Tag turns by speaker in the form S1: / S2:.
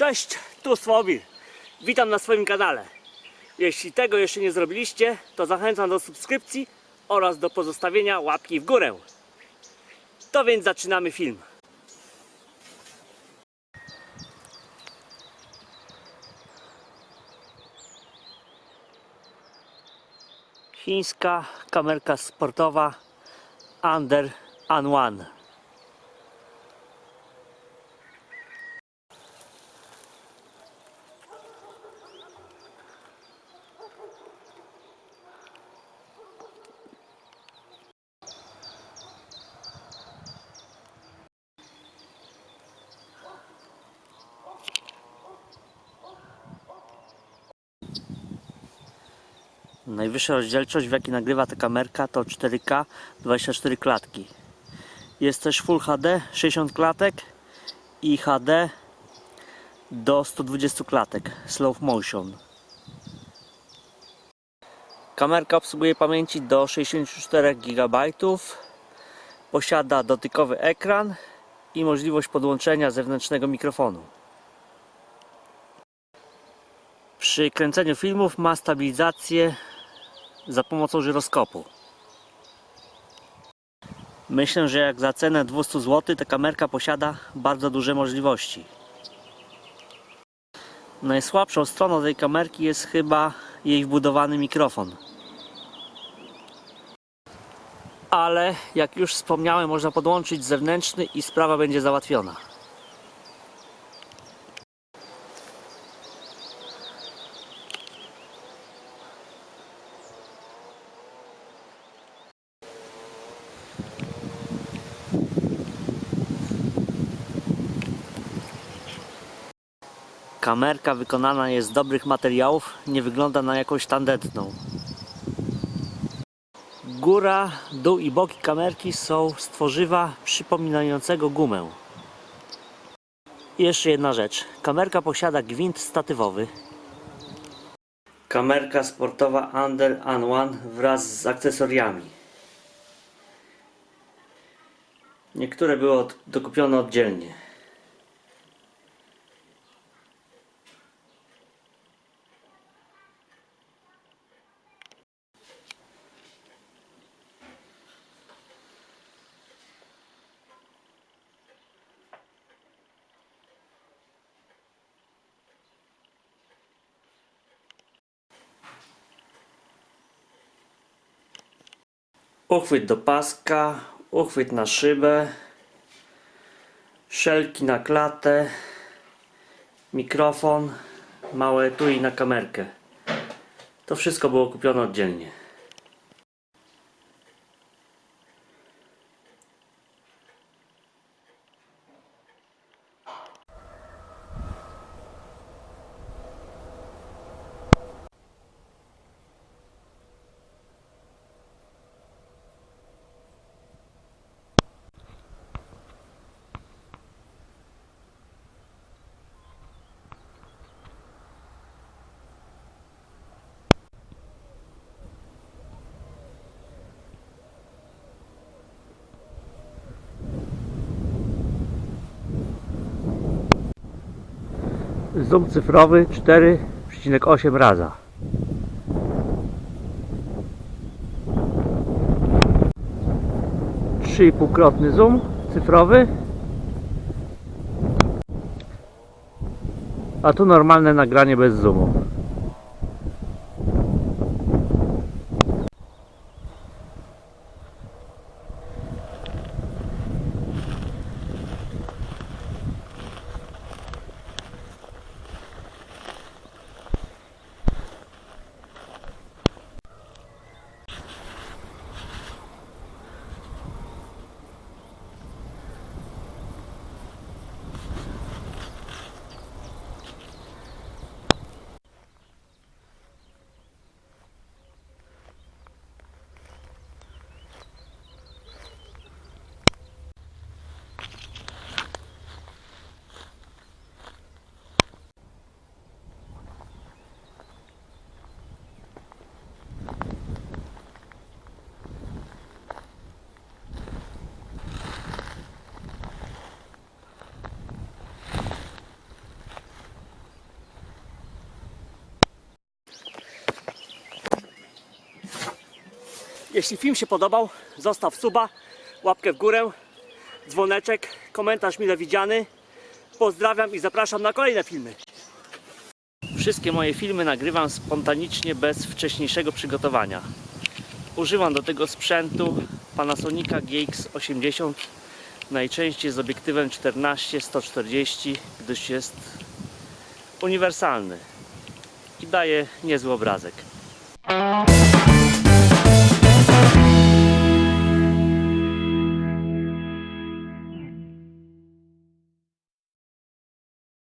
S1: Cześć, tu Słowir. Witam na swoim kanale. Jeśli tego jeszcze nie zrobiliście, to zachęcam do subskrypcji oraz do pozostawienia łapki w górę. To więc zaczynamy film. Chińska kamerka sportowa Under An Najwyższa rozdzielczość, w jakiej nagrywa ta kamerka, to 4K 24 klatki. Jest też Full HD 60 klatek i HD do 120 klatek slow motion. Kamerka obsługuje pamięci do 64 GB, posiada dotykowy ekran i możliwość podłączenia zewnętrznego mikrofonu. Przy kręceniu filmów ma stabilizację za pomocą żyroskopu. Myślę, że jak za cenę 200 zł ta kamerka posiada bardzo duże możliwości. Najsłabszą stroną tej kamerki jest chyba jej wbudowany mikrofon. Ale jak już wspomniałem, można podłączyć zewnętrzny i sprawa będzie załatwiona. Kamerka wykonana jest z dobrych materiałów, nie wygląda na jakąś tandetną. Góra, dół i boki kamerki są z tworzywa przypominającego gumę. I jeszcze jedna rzecz. Kamerka posiada gwint statywowy. Kamerka sportowa Under An wraz z akcesoriami. Niektóre były dokupione oddzielnie. Uchwyt do paska, uchwyt na szybę, szelki na klatę, mikrofon, małe etui na kamerkę. To wszystko było kupione oddzielnie. Zoom cyfrowy 4,8 raza. Półkrotny zoom cyfrowy. A tu normalne nagranie bez zoomu. Jeśli film się podobał, zostaw suba, łapkę w górę, dzwoneczek, komentarz mile widziany. Pozdrawiam i zapraszam na kolejne filmy. Wszystkie moje filmy nagrywam spontanicznie, bez wcześniejszego przygotowania. Używam do tego sprzętu Panasonica GX80 najczęściej z obiektywem 14-140, gdyż jest uniwersalny i daje niezły obrazek.